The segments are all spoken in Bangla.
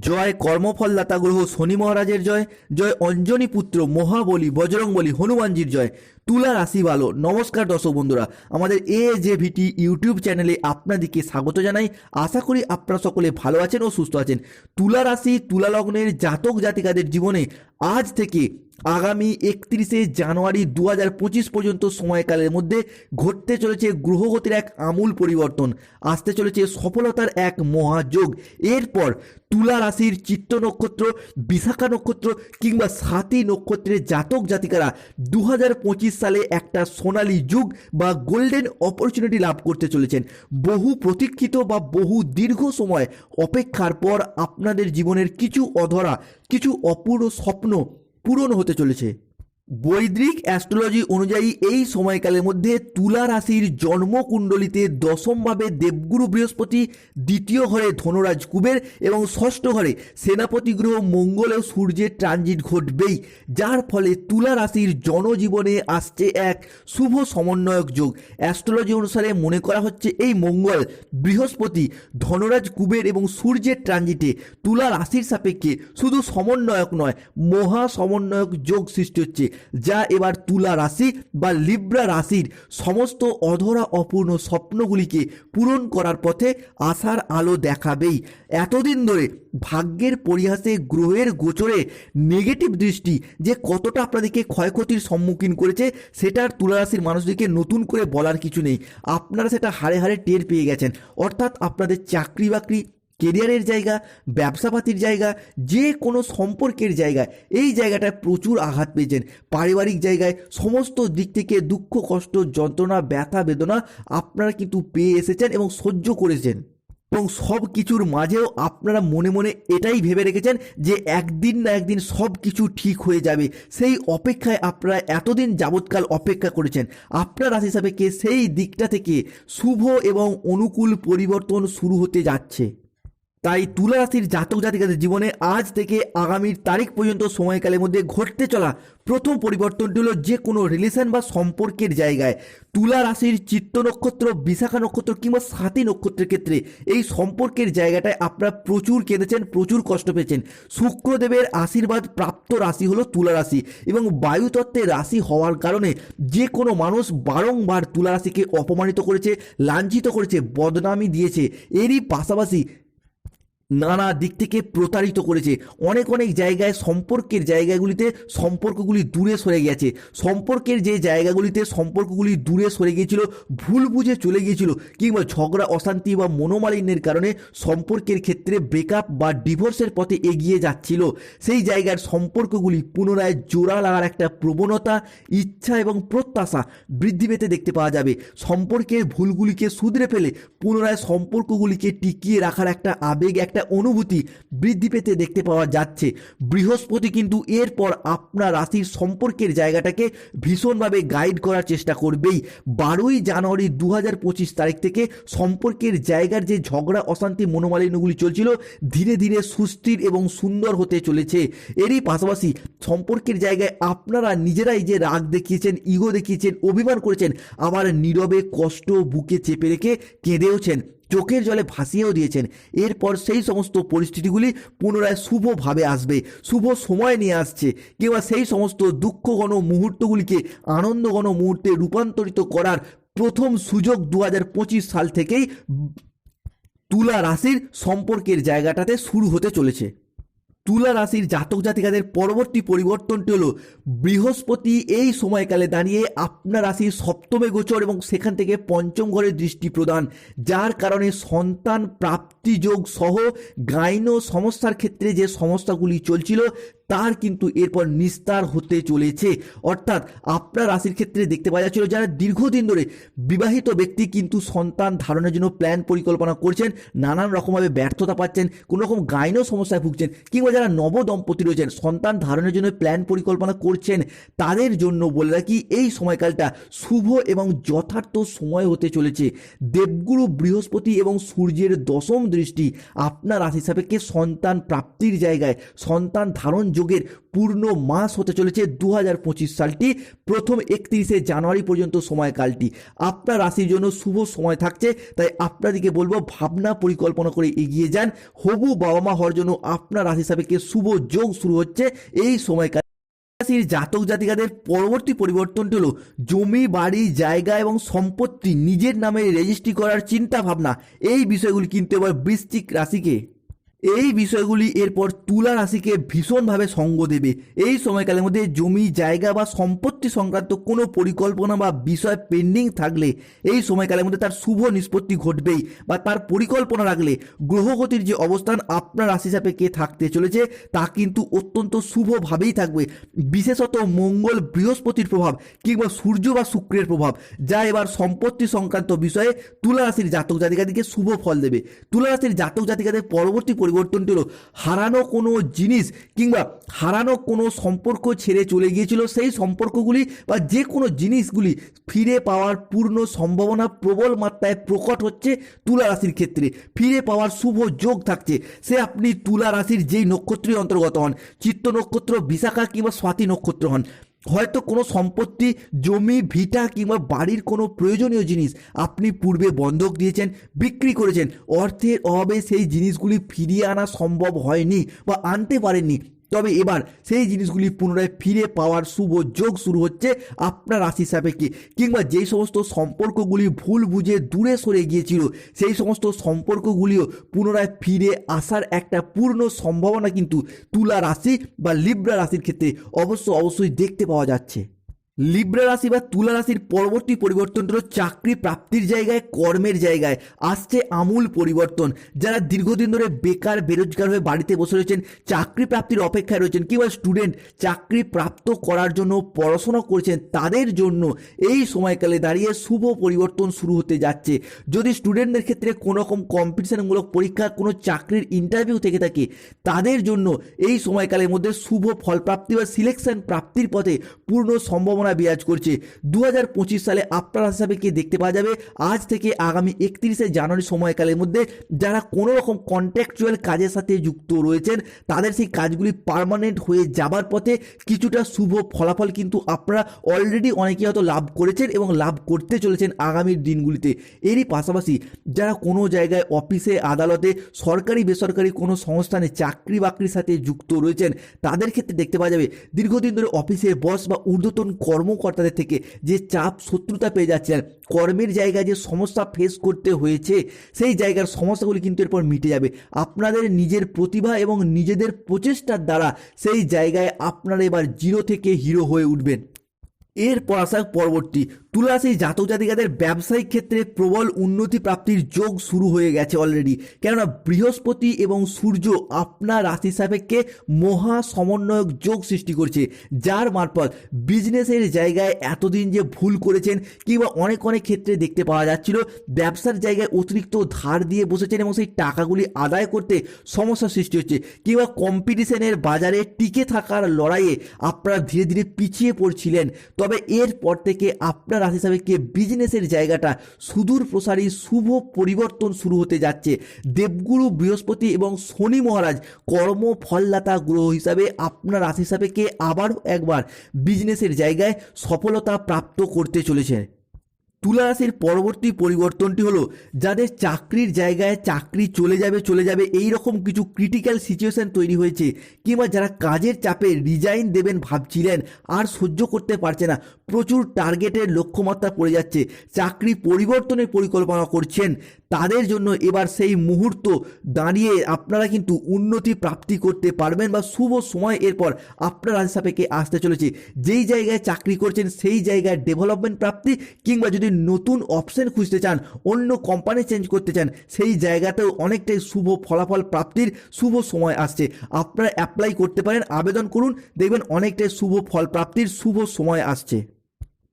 জয় কর্মফলদাতা গ্রহ শনি মহারাজের জয় জয় অঞ্জনী পুত্র মহাবলী বজরংবলী হনুমানজির জয়। তুলা রাশি ভালো। নমস্কার দর্শক বন্ধুরা, আমাদের এ জে ভিটি ইউটিউব চ্যানেলে আপনাদেরকে স্বাগত জানাই। আশা করি আপনারা সকলে ভালো আছেন ও সুস্থ আছেন। তুলা রাশি, তুলা লগ্নের জাতক জাতিকাদের জীবনে আজ থেকে আগামী একত্রিশে জানুয়ারি দু হাজার পঁচিশ পর্যন্ত সময়কালের মধ্যে ঘটতে চলেছে গ্রহগতির এক আমূল পরিবর্তন। আসতে চলেছে সফলতার এক মহাযোগ। এরপর তুলা রাশির চিত্ত নক্ষত্র, বিশাখা নক্ষত্র কিংবা সাতী নক্ষত্রের জাতক জাতিকারা দু হাজার পঁচিশ সালে একটা সোনালি যুগ বা গোল্ডেন অপরচুনিটি লাভ করতে চলেছেন। বহু প্রতীক্ষিত বা বহু দীর্ঘ সময় অপেক্ষার পর আপনাদের জীবনের কিছু অধরা, কিছু অপূর্ণ স্বপ্ন পূরণ হতে চলেছে। বৈদিক অ্যাস্ট্রোলজি অনুযায়ী এই সময়কালের মধ্যে তুলা রাশির জন্মকুণ্ডলিতে দশমভাবে দেবগুরু বৃহস্পতি দ্বিতীয় ঘরে ধনরাজ কুবের এবং ষষ্ঠ ঘরে সেনাপতি গ্রহ মঙ্গল ও সূর্যের ট্রানজিট ঘটবেই, যার ফলে তুলা রাশির জনজীবনে আসছে এক শুভ সমন্বয়ক যোগ। অ্যাস্ট্রোলজি অনুসারে মনে করা হচ্ছে এই মঙ্গল বৃহস্পতি ধনরাজ কুবের এবং সূর্যের ট্রানজিটে তুলা রাশির সাপেক্ষে শুধু সমন্বয়ক নয়, মহা সমন্বয়ক যোগ সৃষ্টি হচ্ছে। যা এবার তুলা রাশি বা লিব্রা রাশির সমস্ত অধরা অপূর্ণ স্বপ্নগুলিকে পূরণ করার পথে আশার আলো দেখাবেই। এতদিন ধরে ভাগ্যের পরিহাসে গ্রহের গোচরে নেগেটিভ দৃষ্টি যে কতটা আপনাদেরকে ক্ষয়ক্ষতির সম্মুখীন করেছে, সেটার তুলা রাশির মানুষদেরকে নতুন করে বলার কিছু নেই। আপনারা সেটা হারে হারে টের পেয়ে গেছেন। অর্থাৎ আপনাদের চাকরি বাকরি কেরিয়ারের জায়গা, ব্যবসাপাতির জায়গা, যে কোনো সম্পর্কের জায়গায় এই জায়গাটায় প্রচুর আঘাত পেয়েছেন। পারিবারিক জায়গায় সমস্ত দিক থেকে দুঃখ, কষ্ট, যন্ত্রণা, ব্যথা, বেদনা আপনারা কিন্তু পেয়ে এসেছেন এবং সহ্য করেছেন। এবং সব কিছুর মাঝেও আপনারা মনে মনে এটাই ভেবে রেখেছেন যে একদিন না একদিন সব কিছু ঠিক হয়ে যাবে। সেই অপেক্ষায় আপনারা এতদিন যাবৎকাল অপেক্ষা করেছেন। আপনার রাশি সাপেক্ষে সেই দিকটা থেকে শুভ এবং অনুকূল পরিবর্তন শুরু হতে যাচ্ছে। তাই তুলা রাশির জাতক জাতিকাদের জীবনে আজ থেকে আগামীর তারিখ পর্যন্ত সময়কালের মধ্যে ঘটতে চলা প্রথম পরিবর্তনটি হলো যে কোনো রিলেশন বা সম্পর্কের জায়গায় তুলা রাশির চিত্ত নক্ষত্র, বিশাখা নক্ষত্র কিংবা সাতী নক্ষত্রের ক্ষেত্রে এই সম্পর্কের জায়গাটায় আপনারা প্রচুর কেঁদেছেন, প্রচুর কষ্ট পেয়েছেন। শুক্রদেবের আশীর্বাদ প্রাপ্ত রাশি হলো তুলা রাশি এবং বায়ুতত্ত্বের রাশি হওয়ার কারণে যে কোনো মানুষ বারংবার তুলা রাশিকে অপমানিত করেছে, লাঞ্ছিত করেছে, বদনামি দিয়েছে। এরই পাশাপাশি নানা দিক থেকে প্রতারিত করেছে। অনেক অনেক জায়গায় সম্পর্কের জায়গাগুলিতে সম্পর্কগুলি দূরে সরে গেছে। সম্পর্কের যে জায়গাগুলিতে সম্পর্কগুলি দূরে সরে গিয়েছিল, ভুল বুঝে চলে গিয়েছিল কিংবা ঝগড়া, অশান্তি বা মনোমালিন্যের কারণে সম্পর্কের ক্ষেত্রে ব্রেকআপ বা ডিভোর্সের পথে এগিয়ে যাচ্ছিল। সেই জায়গার সম্পর্কগুলি পুনরায় জোড়া লাগার একটা প্রবণতা, ইচ্ছা এবং প্রত্যাশা বৃদ্ধি পেতে দেখতে পাওয়া যাবে। সম্পর্কের ভুলগুলিকে শুধরে ফেলে পুনরায় সম্পর্কগুলিকে টিকিয়ে রাখার একটা আবেগ, একটা অনুভূতি বৃদ্ধি পেতে দেখতে পাওয়া যাচ্ছে। বৃহস্পতি কিন্তু এরপর আপনার রাশির সম্পর্কের জায়গাটাকে ভীষণভাবে গাইড করার চেষ্টা করবেই। বারোই জানুয়ারি দু হাজার পঁচিশ তারিখ থেকে সম্পর্কের জায়গার যে ঝগড়া, অশান্তি, মনোমালিন্যগুলি চলছিল, ধীরে ধীরে সুস্থির এবং সুন্দর হতে চলেছে। এরই পাশাপাশি সম্পর্কের জায়গায় আপনারা নিজেরাই যে রাগ দেখিয়েছেন ইগো দেখিয়েছেন, অভিমান করেছেন, আবার নীরবে কষ্ট বুকে চেপে রেখে কেঁদেওছেন। চোখের জলে ভাসিয়েও দিয়েছেন। এরপর সেই সমস্ত পরিস্থিতিগুলি পুনরায় শুভভাবে আসবে, শুভ সময় নিয়ে আসছে। কিংবা সেই সমস্ত দুঃখঘন মুহূর্তগুলিকে আনন্দঘন মুহূর্তে রূপান্তরিত করার প্রথম সুযোগ দু হাজার পঁচিশ সাল থেকেই তুলা রাশির সম্পর্কের জায়গাটাতে শুরু হতে চলেছে। তুলা রাশির জাতক জাতিকাদের পরবর্তী পরিবর্তনটি হলো, বৃহস্পতি এই সময়কালে দাঁড়িয়ে আপনার রাশির সপ্তমে গোচর এবং সেখান থেকে পঞ্চম ঘরে দৃষ্টি প্রদান, যার কারণে সন্তান প্রাপ্তি যোগ সহ গাইন সমস্যার ক্ষেত্রে যে সমস্যাগুলি চলছিল তার কিন্তু এরপর নিস্তার হতে চলেছে। অর্থাৎ আপনার রাশির ক্ষেত্রে দেখতে পাওয়া যাচ্ছিল যারা দীর্ঘদিন ধরে বিবাহিত ব্যক্তি কিন্তু সন্তান ধারণের জন্য প্ল্যান পরিকল্পনা করছেন, নানান রকমভাবে ব্যর্থতা পাচ্ছেন, কোনো রকম গাইনো সমস্যায় ভুগছেন, কিংবা যারা নব দম্পতি রয়েছেন, সন্তান ধারণের জন্য প্ল্যান পরিকল্পনা করছেন, তাদের জন্য বলে রাখি এই সময়কালটা শুভ এবং যথার্থ সময় হতে চলেছে। দেবগুরু বৃহস্পতি এবং সূর্যের দশম দৃষ্টি আপনার রাশি সাপেক্ষে সন্তান প্রাপ্তির জায়গায়, সন্তান ধারণ যোগের পূর্ণ মাস হতে চলেছে দু হাজার পঁচিশ সালটি। প্রথম একত্রিশে জানুয়ারি পর্যন্ত সময়কালটি। আপনার রাশির জন্য শুভ সময় থাকছে, তাই আপনাদেরকে বলব ভাবনা পরিকল্পনা করে এগিয়ে যান। হবু বাবা মা হওয়ার জন্য আপনার রাশি সাপেক্ষে শুভ যোগ শুরু হচ্ছে এই সময়কাল। রাশির জাতক জাতিকাদের পরবর্তী পরিবর্তনটি হলো জমি, বাড়ি, জায়গা এবং সম্পত্তি নিজের নামে রেজিস্ট্রি করার চিন্তা ভাবনা এই বিষয়গুলি কিন্তু এবার বৃশ্চিক রাশিকে এই বিষয়গুলি এরপর তুলা রাশিকে ভীষণভাবে সঙ্গ দেবে। এই সময়কালের মধ্যে জমি, জায়গা বা সম্পত্তি সংক্রান্ত কোনো পরিকল্পনা বা বিষয় পেন্ডিং থাকলে এই সময়কালের মধ্যে তার শুভ নিষ্পত্তি ঘটবেই বা তার পরিকল্পনা রাখলে গ্রহগতির যে অবস্থান আপনার রাশি কে থাকতে চলেছে, তা কিন্তু অত্যন্ত শুভভাবেই থাকবে। বিশেষত মঙ্গল বৃহস্পতির প্রভাব কিংবা সূর্য বা শুক্রের প্রভাব, যা এবার সম্পত্তি সংক্রান্ত বিষয়ে তুলা রাশির জাতক জাতিকাদিকে শুভ ফল দেবে। তুলা রাশির জাতক জাতিকাদের পরবর্তী পরিবর্তনটি হলো হারানো কোনো জিনিস কিংবা হারানো কোনো সম্পর্ক ছেড়ে চলে গিয়েছিল, সেই সম্পর্কগুলি বা যে কোনো জিনিসগুলি ফিরে পাওয়ার পূর্ণ সম্ভাবনা প্রবল মাত্রায় প্রকট হচ্ছে তুলা রাশির ক্ষেত্রে। ফিরে পাওয়ার শুভ যোগ থাকছে। সে আপনি তুলা রাশির যেই নক্ষত্রের অন্তর্গত হন, চিত্ত নক্ষত্র, বিশাখা কিংবা স্বাতি নক্ষত্র হন হয়তো কোনো সম্পত্তি, জমি, ভিটা কিংবা বাড়ির কোনো প্রয়োজনীয় জিনিস আপনি পূর্বে বন্ধক দিয়েছেন, বিক্রি করেছেন। অর্থের অভাবে সেই জিনিসগুলি ফিরিয়ে আনা সম্ভব হয়নি বা আনতে পারেননি। তবে এবার সেই জিনিসগুলি পুনরায় ফিরে পাওয়ার শুভ যোগ শুরু হচ্ছে আপনার রাশি সাপেক্ষে কিংবা যেই সমস্ত সম্পর্কগুলি ভুল বুঝে দূরে সরে গিয়েছিল, সেই সমস্ত সম্পর্কগুলিও পুনরায় ফিরে আসার একটা পূর্ণ সম্ভাবনা কিন্তু তুলা রাশি বা লিব্রা রাশির ক্ষেত্রে অবশ্য অবশ্যই দেখতে পাওয়া যাচ্ছে। লিব্রা রাশি বা তুলা রাশির পরবর্তী পরিবর্তনটা হলো চাকরি প্রাপ্তির জায়গায়, কর্মের জায়গায়। আসছে আমূল পরিবর্তন। যারা দীর্ঘদিন ধরে বেকার, বেরোজগার হয়ে বাড়িতে বসে রয়েছেন, চাকরি প্রাপ্তির অপেক্ষায় রয়েছেন কিংবা স্টুডেন্ট চাকরি প্রাপ্ত করার জন্য পড়াশোনা করছেন তাদের জন্য এই সময়কালে দাঁড়িয়ে শুভ পরিবর্তন শুরু হতে যাচ্ছে। যদি স্টুডেন্টদের ক্ষেত্রে কোনো রকম কম্পিটিশনমূলক পরীক্ষা, কোনো চাকরির ইন্টারভিউ থেকে থাকে, তাদের জন্য এই সময়কালের মধ্যে শুভ ফলপ্রাপ্তি বা সিলেকশন প্রাপ্তির পথে পূর্ণ সম্ভাবনা বিরাজ করছে। দু হাজার পঁচিশ সালে আপনার হিসাবে কে দেখতে পাওয়া যাবে? আজ থেকে আগামী একত্রিশে জানুয়ারি সময়কালের মধ্যে যারা কোনো রকম কন্ট্রাকচুয়াল কাজের সাথে যুক্ত রয়েছেন, তাদের সেই কাজগুলি পার্মানেন্ট হয়ে যাবার পথে কিছুটা শুভ ফলাফল কিন্তু আপনারা অলরেডি অনেকে হয়তো লাভ করেছেন এবং লাভ করতে চলেছেন আগামীর দিনগুলিতে। এরই পাশাপাশি যারা কোনো জায়গায় অফিসে আদালতে সরকারি বেসরকারি কোনো সংস্থানে চাকরি বাকরির সাথে যুক্ত রয়েছেন, তাদের ক্ষেত্রে দেখতে পাওয়া যাবে, দীর্ঘদিন ধরে অফিসে বস বা ঊর্ধ্বতন কর্মকর্তাদের থেকে যে চাপ শত্রুতা পেয়ে যাচ্ছেন কর্মের জায়গায় যে সমস্যা ফেস করতে হয়েছে, সেই জায়গার সমস্যাগুলি কিন্তু এরপর মিটে যাবে। আপনাদের নিজের প্রতিভা এবং নিজেদের প্রচেষ্টার দ্বারা সেই জায়গায় আপনারা এবার জিরো থেকে হিরো হয়ে উঠবেন। এরপর আসা পরবর্তী তুলা রাশি জাতক জাতিকাদের ব্যবসায়িক ক্ষেত্রে প্রবল উন্নতি প্রাপ্তির যোগ শুরু হয়ে গেছে অলরেডি কেননা বৃহস্পতি এবং সূর্য আপনার রাশি সাপেক্ষে মহা সমন্বয়ক যোগ সৃষ্টি করছে, যার মারফত বিজনেসের জায়গায় এতদিন যে ভুল করেছেন কিংবা অনেক অনেক ক্ষেত্রে দেখতে পাওয়া যাচ্ছিল, ব্যবসার জায়গায় অতিরিক্ত ধার দিয়ে বসেছেন এবং সেই টাকাগুলি আদায় করতে সমস্যা সৃষ্টি হচ্ছে, কিংবা কম্পিটিশনের বাজারে টিকে থাকার লড়াইয়ে আপনারা ধীরে ধীরে পিছিয়ে পড়ছিলেন। তবে এরপর থেকে আপনার রাশি কে বিজনেসের জায়গাটা সুদূর প্রসারী, শুভ পরিবর্তন শুরু হতে যাচ্ছে। দেবগুরু, বৃহস্পতি এবং শনি মহারাজ কর্ম ফলদাতা গ্রহ হিসাবে আপনার রাশি কে আবারও একবার বিজনেসের জায়গায় সফলতা প্রাপ্ত করতে চলেছে। তুলা রাশির পরবর্তী পরিবর্তনটি হলো, যাদের চাকরির জায়গায় চাকরি চলে যাবে চলে যাবে এই রকম কিছু ক্রিটিক্যাল সিচুয়েশন তৈরি হয়েছে কিংবা যারা কাজের চাপে রিজাইন দেবেন ভাবছিলেন, আর সহ্য করতে পারছে না। প্রচুর টার্গেটের লক্ষ্যমাত্রা পড়ে যাচ্ছে। চাকরি পরিবর্তনের পরিকল্পনা করছেন। তাদের জন্য এবার সেই মুহূর্ত দাঁড়িয়ে আপনারা কিন্তু উন্নতি প্রাপ্তি করতে পারবেন বা শুভ সময় এরপর আপনার রাশি সাপেক্ষে আসতে চলেছে। যেই জায়গায় চাকরি করছেন সেই জায়গায় ডেভেলপমেন্ট প্রাপ্তি কিংবা যদি নতুন অপশন খুঁজতে চান, অন্য কোম্পানি চেঞ্জ করতে চান, সেই জায়গাতেও অনেকটাই শুভ ফলাফল প্রাপ্তির শুভ সময় আসছে। আপনারা অ্যাপ্লাই করতে পারেন, আবেদন করুন, দেখবেন অনেকটাই শুভ ফল প্রাপ্তির শুভ সময় আসছে।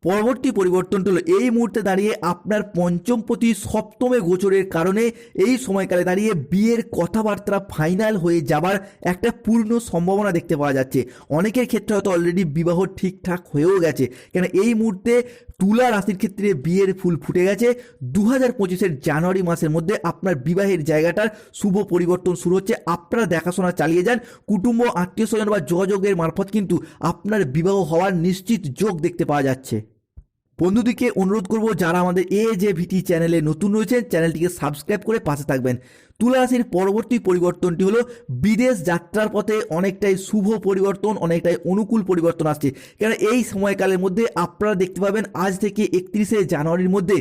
পরবর্তী পরিবর্তনটা হলো এই মুহূর্তে দাঁড়িয়ে আপনার পঞ্চমপতি সপ্তমে গোচরের কারণে এই সময়কালে দাঁড়িয়ে বিয়ের কথাবার্তা ফাইনাল হয়ে যাবার একটা পূর্ণ সম্ভাবনা দেখতে পাওয়া যাচ্ছে। অনেকের ক্ষেত্রে হয়তো অলরেডি বিবাহ ঠিকঠাক হয়েও গেছে। কেন এই মুহূর্তে তুলা রাশির ক্ষেত্রে বিয়ের ফুল ফুটে গেছে। দু হাজার পঁচিশের জানুয়ারি মাসের মধ্যে আপনার বিবাহের জায়গাটার শুভ পরিবর্তন শুরু হচ্ছে। আপনারা দেখাশোনা চালিয়ে যান। কুটুম্ব, আত্মীয় স্বজন বা যোগাযোগের মারফত কিন্তু আপনার বিবাহ হওয়ার নিশ্চিত যোগ দেখতে পাওয়া যাচ্ছে। বন্ধুদিকে অনুরোধ করব যারা আমাদের এ জে ভিটি চ্যানেলে নতুন রয়েছেন চ্যানেলটিকে সাবস্ক্রাইব করে পাশে থাকবেন। তুলা রাশির পরবর্তী পরিবর্তনটি হলো বিদেশ যাত্রার পথে অনেকটাই শুভ পরিবর্তন, অনেকটাই অনুকূল পরিবর্তন আসছে। কেন এই সময়কালের মধ্যে আপনারা দেখতে পাবেন আজ থেকে একত্রিশে জানুয়ারির মধ্যে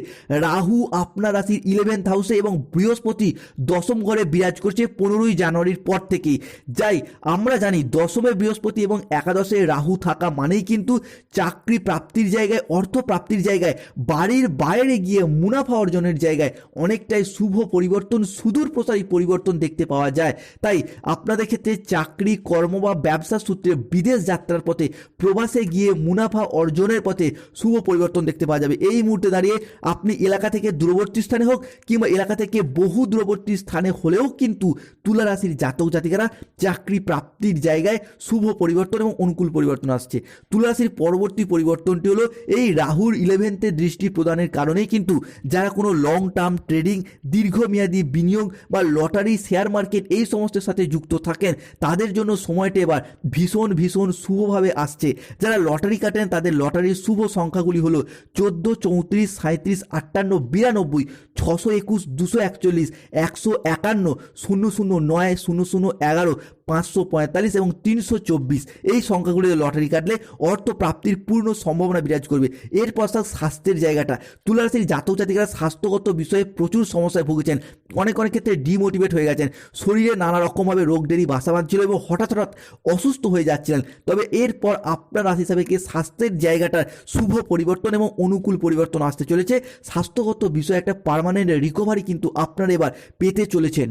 রাহু আপনার রাশির ইলেভেন্থ হাউসে এবং বৃহস্পতি দশম ঘরে বিরাজ করছে পনেরোই জানুয়ারির পর থেকেই। যাই, আমরা জানি দশমে বৃহস্পতি এবং একাদশে রাহু থাকা মানেই কিন্তু চাকরি প্রাপ্তির জায়গায়, অর্থ প্রাপ্তির জায়গায়, বাড়ির বাইরে গিয়ে মুনাফা অর্জনের জায়গায় অনেকটাই শুভ পরিবর্তন, সুদূর প্রসারী পরিবর্তন দেখতে পাওয়া যায়। তাই আপনাদের ক্ষেত্রে চাকরি, কর্ম বা ব্যবসা সূত্রে বিদেশ যাত্রার পথে, প্রবাসে গিয়ে মুনাফা অর্জনের পথে শুভ পরিবর্তন দেখতে পাওয়া যাবে। এই মুহূর্তে দাঁড়িয়ে আপনি এলাকা থেকে দূরবর্তী স্থানে হোক কিংবা এলাকা থেকে বহু দূরবর্তী স্থানে হলেও কিন্তু তুলা রাশির জাতক জাতিকারা চাকরি প্রাপ্তির জায়গায় শুভ পরিবর্তন এবং অনুকূল পরিবর্তন আসছে। তুলা রাশির পরবর্তী পরিবর্তনটি হলো এই রাহুর ইলেভেন্থে দৃষ্টি প্রদানের কারণেই কিন্তু যারা কোনো লং টার্ম ট্রেডিং দীর্ঘমেয়াদী বিনিয়োগ বা লটারি শেয়ার মার্কেট এই সমস্তের সাথে যুক্ত থাকেন, তাদের জন্য সময়টা এবার ভীষণ ভীষণ শুভভাবে আসছে। যারা লটারি কাটেন, তাদের লটারির শুভ সংখ্যাগুলি হলো চোদ্দ, চৌত্রিশ সাঁত্রিশ আটান্ন, বিরানব্বই, ছশো একুশ, দুশো একচল্লিশ, একশো একান্ন, শূন্য শূন্য নয়, শূন্য শূন্য এগারো পাঁচশো পঁয়তাল্লিশ এবং তিনশো চব্বিশ। এই সংখ্যাগুলিতে লটারি কাটলে অর্থ প্রাপ্তির পূর্ণ সম্ভাবনা বিরাজ করবে। এর পশ্চাৎ স্বাস্থ্যের জায়গাটা। তুলারাশির জাতক জাতিকারা স্বাস্থ্যগত বিষয়ে প্রচুর সমস্যায় ভুগেছেন। অনেক অনেক ক্ষেত্রে ডিমোটিভেট হয়ে গেছেন। শরীরে নানা রকমভাবে রোগ ডেরি বাসা বাঁধছিল এবং হঠাৎ হঠাৎ অসুস্থ হয়ে যাচ্ছিলেন। তবে এরপর আপনার রাশি হিসাবে কি স্বাস্থ্যের জায়গাটার শুভ পরিবর্তন এবং অনুকূল পরিবর্তন আসতে চলেছে। স্বাস্থ্যগত বিষয়ে একটা পার্মানেন্ট রিকভারি কিন্তু আপনারা এবার পেতে চলেছেন।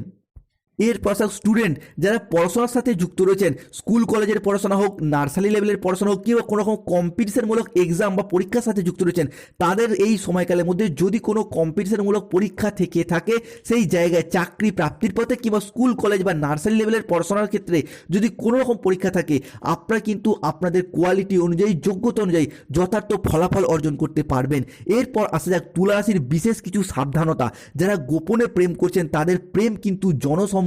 এর পাশা স্টুডেন্ট যারা পড়াশোনার সাথে যুক্ত রয়েছেন স্কুল কলেজের পড়াশোনা হোক নার্সারি লেভেলের পড়াশোনা হোক, কিংবা কোনো রকম কম্পিটিশনমূলক এক্সাম বা পরীক্ষার সাথে যুক্ত রয়েছেন, তাদের এই সময়কালের মধ্যে যদি কোনো কম্পিটিশনমূলক পরীক্ষা থেকে থাকে, সেই জায়গায় চাকরি প্রাপ্তির পথে কিংবা স্কুল কলেজ বা নার্সারি লেভেলের পড়াশোনার ক্ষেত্রে যদি কোনো রকম পরীক্ষা থাকে, আপনারা কিন্তু আপনাদের কোয়ালিটি অনুযায়ী, যোগ্যতা অনুযায়ী যথার্থ ফলাফল অর্জন করতে পারবেন। এরপর আসা যাক তুলা রাশির বিশেষ কিছু সাবধানতা। যারা গোপনে প্রেম করছেন, তাদের প্রেম কিন্তু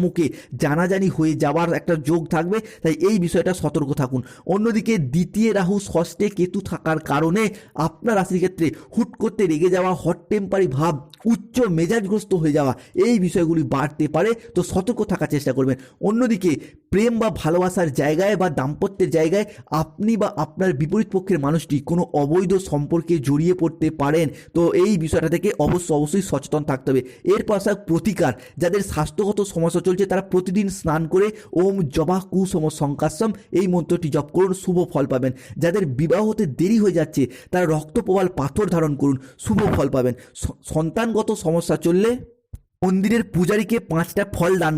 জনসম্মুখে জানাজানি হয়ে যাওয়ার একটা যোগ থাকবে, তাই এই বিষয়টা সতর্ক থাকুন। অন্যদিকে দ্বিতীয় রাহু ষষ্ঠে কেতু থাকার কারণে আপনার রাশির ক্ষেত্রে হুট করতে রেগে যাওয়া হট টেম্পারি ভাব, উচ্চ মেজাজগ্রস্ত হয়ে যাওয়া, এই বিষয়গুলি বাড়তে পারে, তো সতর্ক থাকার চেষ্টা করবেন। অন্যদিকে প্রেম বা ভালোবাসার জায়গায় বা দাম্পত্যের জায়গায় আপনি বা আপনার বিপরীত পক্ষের মানুষটি কোনো অবৈধ সম্পর্কে জড়িয়ে পড়তে পারেন, তো এই বিষয়টা থেকে অবশ্য অবশ্যই সচেতন থাকতে হবে। এর পাশাপাশি প্রতিকার, যাদের স্বাস্থ্যগত সমস্যা চলছে তারা প্রতিদিন স্নান করে ওম জবা কুসম শঙ্কাশ্রম এই মন্ত্রটি জপ করুন, শুভ ফল পাবেন। যাদের বিবাহ হতে দেরি হয়ে যাচ্ছে, তারা রক্ত প্রবাল পাথর ধারণ করুন, শুভ ফল পাবেন। সন্তানগত সমস্যা চললে মন্দিরের পূজারীকে পাঁচটা ফল দান